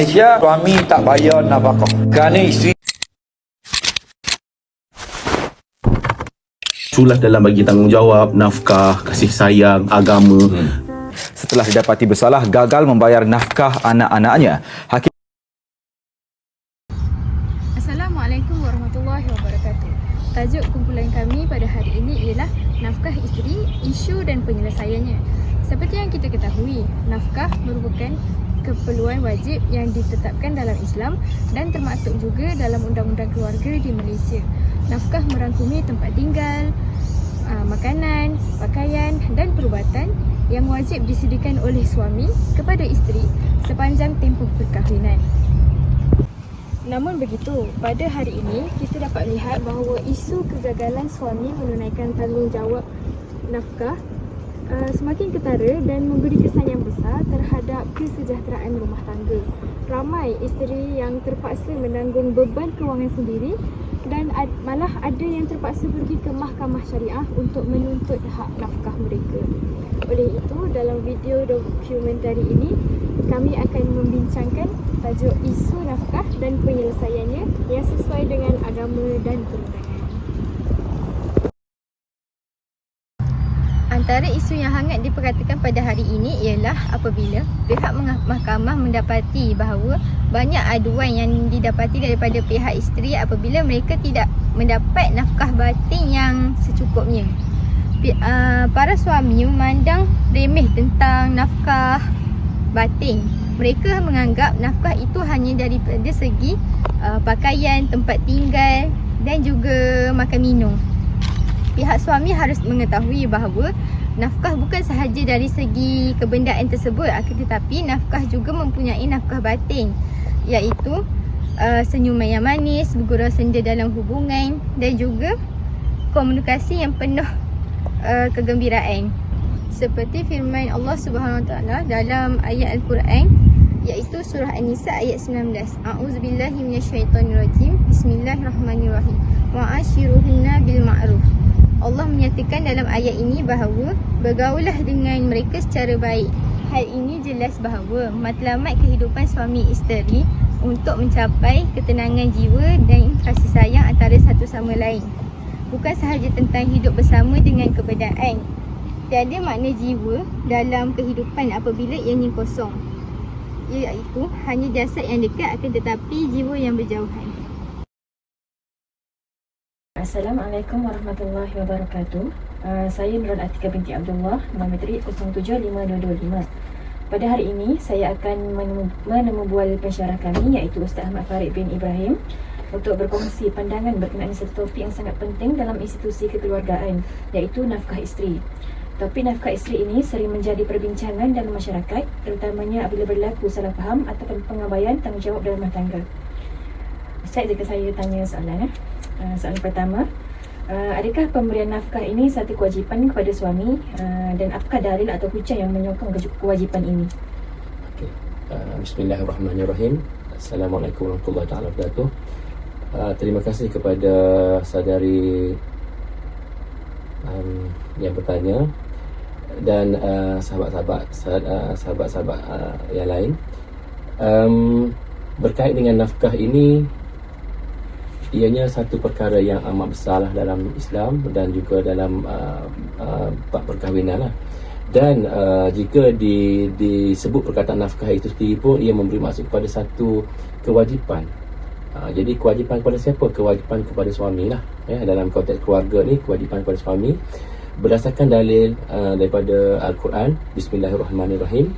Malaysia, suami tak bayar nafkah. Kerana isteri Sulas dalam bagi tanggungjawab, nafkah, kasih sayang, agama. Setelah didapati bersalah gagal membayar nafkah anak-anaknya, hakim Assalamualaikum warahmatullahi wabarakatuh. Tajuk kumpulan kami pada hari ini ialah nafkah isteri, isu dan penyelesaiannya. Seperti yang kita ketahui, nafkah merupakan keperluan wajib yang ditetapkan dalam Islam dan termaktub juga dalam undang-undang keluarga di Malaysia. Nafkah merangkumi tempat tinggal, aa, makanan, pakaian dan perubatan yang wajib disediakan oleh suami kepada isteri sepanjang tempoh perkahwinan. Namun begitu, pada hari ini kita dapat lihat bahawa isu kegagalan suami menunaikan tanggungjawab nafkah uh, semakin ketara dan memberi kesan terhadap kesejahteraan rumah tangga. Ramai isteri yang terpaksa menanggung beban kewangan sendiri dan ad, malah ada yang terpaksa pergi ke mahkamah syariah untuk menuntut hak nafkah mereka. Oleh itu, dalam video dokumentari ini kami akan membincangkan tajuk isu nafkah dan penyelesaiannya yang sesuai dengan agama dan perundangan. Antara isu yang hangat diperkatakan pada hari ini ialah apabila pihak mahkamah mendapati bahawa banyak aduan yang didapati daripada pihak isteri apabila mereka tidak mendapat nafkah batin yang secukupnya. Uh, Para suami memandang remeh tentang nafkah batin. Mereka menganggap nafkah itu hanya daripada segi uh, pakaian, tempat tinggal dan juga makan minum. Pihak suami harus mengetahui bahawa nafkah bukan sahaja dari segi kebendaan tersebut tetapi nafkah juga mempunyai nafkah batin iaitu uh, senyuman yang manis, bergurau senda dalam hubungan dan juga komunikasi yang penuh uh, kegembiraan. Seperti firman Allah Subhanahu Taala dalam ayat Al-Quran iaitu surah An-Nisa ayat 19. A'udzubillahi minasyaitonirrajim. Bismillahirrahmanirrahim. Wa'ashiruhunna bil ma'ruf. Allah menyatakan dalam ayat ini bahawa bergaulah dengan mereka secara baik. Hal ini jelas bahawa matlamat kehidupan suami isteri untuk mencapai ketenangan jiwa dan kasih sayang antara satu sama lain. Bukan sahaja tentang hidup bersama dengan kebedaan. Tiada makna jiwa dalam kehidupan apabila ianya kosong. Iaitu hanya jasad yang dekat akan tetapi jiwa yang berjauhan. Assalamualaikum warahmatullahi wabarakatuh. Uh, saya Nurul Atika binti Abdullah, nombor matrik 075225. Pada hari ini, saya akan menemu, menemu bual pensyarah kami iaitu Ustaz Ahmad Farid bin Ibrahim untuk berkongsi pandangan berkenaan satu topik yang sangat penting dalam institusi kekeluargaan iaitu nafkah isteri. Topik nafkah isteri ini sering menjadi perbincangan dalam masyarakat terutamanya apabila berlaku salah faham ataupun pengabaian tanggungjawab dalam rumah tangga. Ustaz, jika saya tanya soalan eh. Uh, soalan pertama, uh, adakah pemberian nafkah ini satu kewajipan kepada suami uh, dan apakah dalil atau hujah yang menyokong kewajipan ini? Okey. Uh, Bismillahirrahmanirrahim. Assalamualaikum warahmatullahi taala wabarakatuh. Uh, terima kasih kepada saudari um, yang bertanya dan uh, sahabat-sahabat sa- sahabat-sahabat uh, yang lain. Um, berkait dengan nafkah ini ianya satu perkara yang amat besar lah dalam Islam dan juga dalam uh, uh, perkahwinan lah. Dan uh, jika di, disebut perkataan nafkah itu sendiri pun ia memberi maksud kepada satu kewajipan. Uh, jadi kewajipan kepada siapa? Kewajipan kepada suami lah. Ya, dalam konteks keluarga ni kewajipan kepada suami berdasarkan dalil uh, daripada Al-Quran. Bismillahirrahmanirrahim.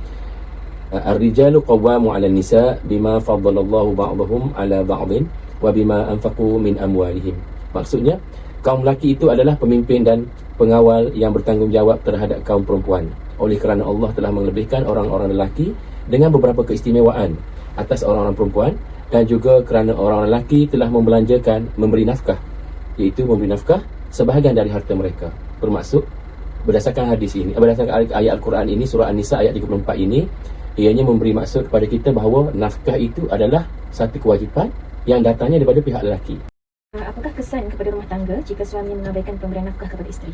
Ar-rijalu qawwamu 'ala nisa bima faddalallahu ba'dahum 'ala ba'din wa bima anfaqu min amwalihim. Maksudnya, kaum lelaki itu adalah pemimpin dan pengawal yang bertanggungjawab terhadap kaum perempuan. Oleh kerana Allah telah melebihkan orang-orang lelaki dengan beberapa keistimewaan atas orang-orang perempuan dan juga kerana orang lelaki telah membelanjakan memberi nafkah iaitu memberi nafkah sebahagian dari harta mereka. Bermaksud berdasarkan hadis ini, berdasarkan ayat Al-Quran ini surah An-Nisa ayat 34 ini ianya memberi maksud kepada kita bahawa nafkah itu adalah satu kewajipan yang datangnya daripada pihak lelaki. Uh, apakah kesan kepada rumah tangga jika suami mengabaikan pemberian nafkah kepada isteri?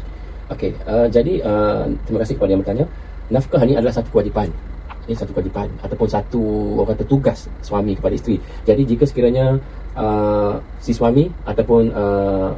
Okey, uh, jadi uh, terima kasih kepada yang bertanya. Nafkah ni adalah satu kewajipan. eh, satu kewajipan ataupun satu orang kata tugas suami kepada isteri. Jadi jika sekiranya uh, si suami ataupun uh,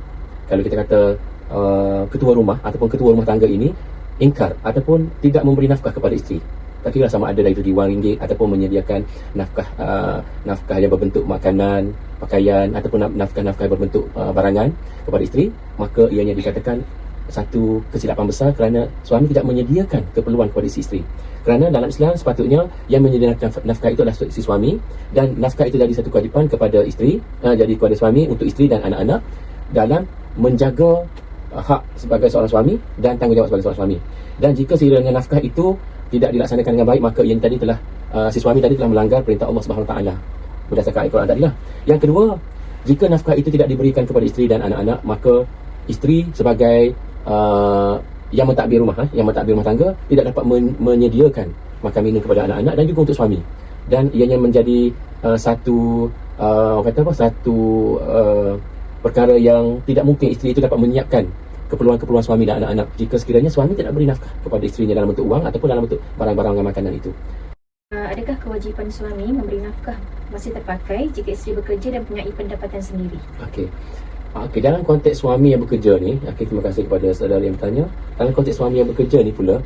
kalau kita kata uh, ketua rumah ataupun ketua rumah tangga ini ingkar ataupun tidak memberi nafkah kepada isteri. Tak kira sama ada daripada wang ringgit ataupun menyediakan nafkah uh, nafkah yang berbentuk makanan, pakaian ataupun naf- nafkah-nafkah yang berbentuk uh, barangan kepada isteri, maka ianya dikatakan satu kesilapan besar kerana suami tidak menyediakan keperluan kepada si isteri. Kerana dalam Islam sepatutnya yang menyediakan naf- nafkah itu adalah si suami dan nafkah itu jadi satu kewajipan kepada isteri, uh, jadi kepada suami untuk isteri dan anak-anak dalam menjaga hak sebagai seorang suami dan tanggungjawab sebagai seorang suami. Dan jika sekiranya nafkah itu tidak dilaksanakan dengan baik maka yang tadi telah uh, si suami tadi telah melanggar perintah Allah Subhanahu taala berdasarkan Al-Quran tadi lah. Yang kedua, jika nafkah itu tidak diberikan kepada isteri dan anak-anak maka isteri sebagai uh, yang mentadbir rumah, eh, yang mentadbir rumah tangga tidak dapat men- menyediakan makan minum kepada anak-anak dan juga untuk suami. Dan ianya menjadi uh, satu uh, kata apa? Satu uh, perkara yang tidak mungkin isteri itu dapat menyiapkan keperluan-keperluan suami dan anak-anak jika sekiranya suami tidak beri nafkah kepada isterinya dalam bentuk wang ataupun dalam bentuk barang-barang dan makanan itu. Uh, adakah kewajipan suami memberi nafkah masih terpakai jika isteri bekerja dan mempunyai pendapatan sendiri? Okey. Okey, dalam konteks suami yang bekerja ni, okey terima kasih kepada saudara yang bertanya. Dalam konteks suami yang bekerja ni pula,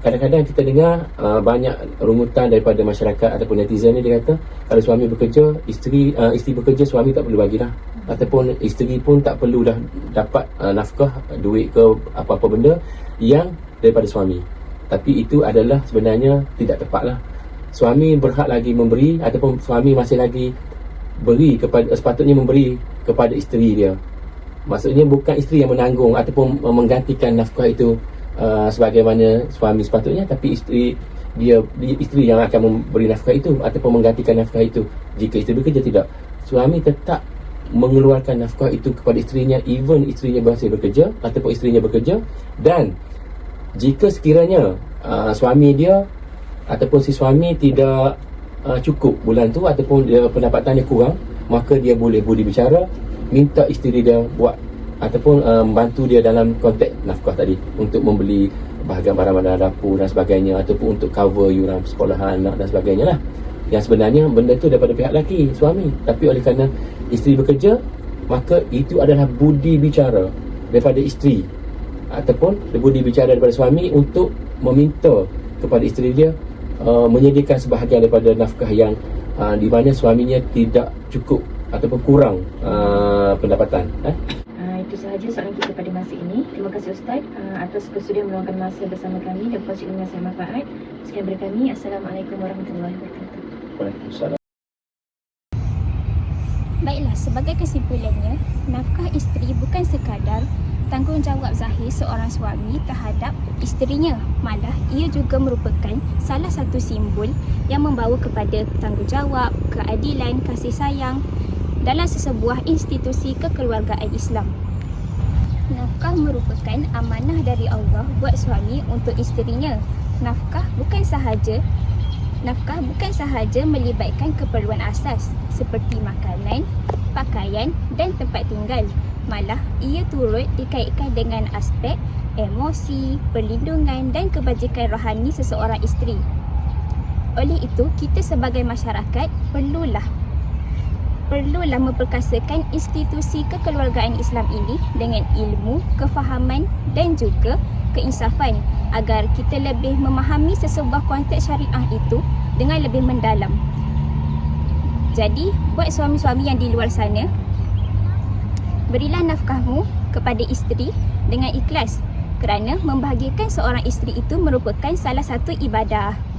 kadang-kadang kita dengar uh, banyak rungutan daripada masyarakat ataupun netizen ni dia kata kalau suami bekerja, isteri uh, isteri bekerja suami tak perlu bagilah ataupun isteri pun tak perlu dah dapat uh, nafkah duit ke apa-apa benda yang daripada suami. Tapi itu adalah sebenarnya tidak tepat lah. Suami berhak lagi memberi ataupun suami masih lagi beri kepada sepatutnya memberi kepada isteri dia. Maksudnya bukan isteri yang menanggung ataupun menggantikan nafkah itu uh, sebagaimana suami sepatutnya tapi isteri dia, dia isteri yang akan memberi nafkah itu ataupun menggantikan nafkah itu. Jika isteri bekerja tidak suami tetap mengeluarkan nafkah itu kepada isterinya even isterinya masih bekerja ataupun isterinya bekerja. Dan jika sekiranya uh, suami dia ataupun si suami tidak uh, cukup bulan tu ataupun dia pendapatannya kurang maka dia boleh budi bicara minta isteri dia buat ataupun uh, membantu dia dalam konteks nafkah tadi. Untuk membeli bahagian barang-barang dapur dan sebagainya. Ataupun untuk cover yuran sekolahan anak dan sebagainya lah. Yang sebenarnya benda tu daripada pihak lelaki suami. Tapi oleh kerana isteri bekerja maka itu adalah budi bicara daripada isteri. Ataupun budi bicara daripada suami untuk meminta kepada isteri dia uh, menyediakan sebahagian daripada nafkah yang uh, di mana suaminya tidak cukup ataupun kurang uh, pendapatan eh? Sahaja soalan kita pada masa ini. Terima kasih Ustaz uh, atas kesudian meluangkan masa bersama kami dan kongsi ilmu yang saya manfaat. Sekian dari kami. Assalamualaikum warahmatullahi wabarakatuh. Waalaikumsalam. Baiklah, sebagai kesimpulannya, nafkah isteri bukan sekadar tanggungjawab zahir seorang suami terhadap isterinya. Malah, ia juga merupakan salah satu simbol yang membawa kepada tanggungjawab, keadilan, kasih sayang dalam sesebuah institusi kekeluargaan Islam. Nafkah merupakan amanah dari Allah buat suami untuk isterinya. Nafkah bukan sahaja Nafkah bukan sahaja melibatkan keperluan asas seperti makanan, pakaian dan tempat tinggal. Malah ia turut dikaitkan dengan aspek emosi, perlindungan dan kebajikan rohani seseorang isteri. Oleh itu, kita sebagai masyarakat perlulah perlulah memperkasakan institusi kekeluargaan Islam ini dengan ilmu, kefahaman dan juga keinsafan agar kita lebih memahami sesebuah konteks syariah itu dengan lebih mendalam. Jadi, buat suami-suami yang di luar sana, berilah nafkahmu kepada isteri dengan ikhlas kerana membahagiakan seorang isteri itu merupakan salah satu ibadah.